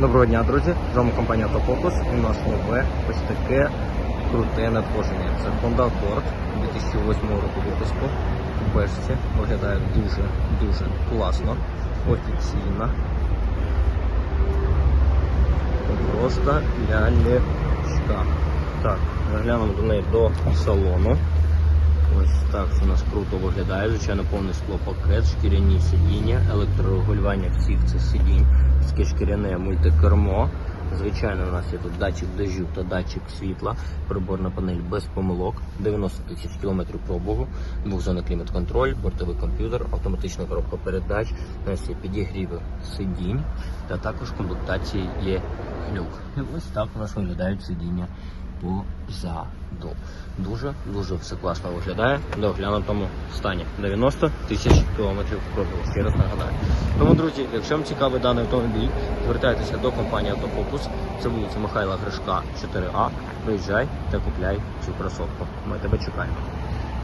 Доброго дня, друзі! З вами компанія Autofocus і у нас нове ось таке круте надходження. Це Honda Accord 2008 року випуску. В бешці виглядає дуже-дуже класно, офіційно. Просто лялечка. Так, заглянемо до неї до салону. Ось так це у нас круто виглядає. Звичайно, повний склопакет, шкіряні сидіння, електрорегулювання всіх цих сидінь, шкіряне мультикермо. Звичайно, у нас є тут датчик дежу та датчик світла, приборна панель без помилок, 90 тисяч кілометрів пробігу, двохзонний клімат-контроль, бортовий комп'ютер, автоматична коробка передач, у нас є підігріви сидінь та також комплектації є глюк. І ось так у нас виглядають сидіння позаду. Дуже дуже все класно виглядає в доглянутому стані. 90 тисяч кілометрів пробігу. Ще раз нагадаю. Тому, друзі, якщо вам цікавий даний автомобіль, звертайтеся до компанії Автофокус. Це вулиця Михайла Гришка, 4А. Приїжджай та купляй цю красотку. Ми тебе чекаємо.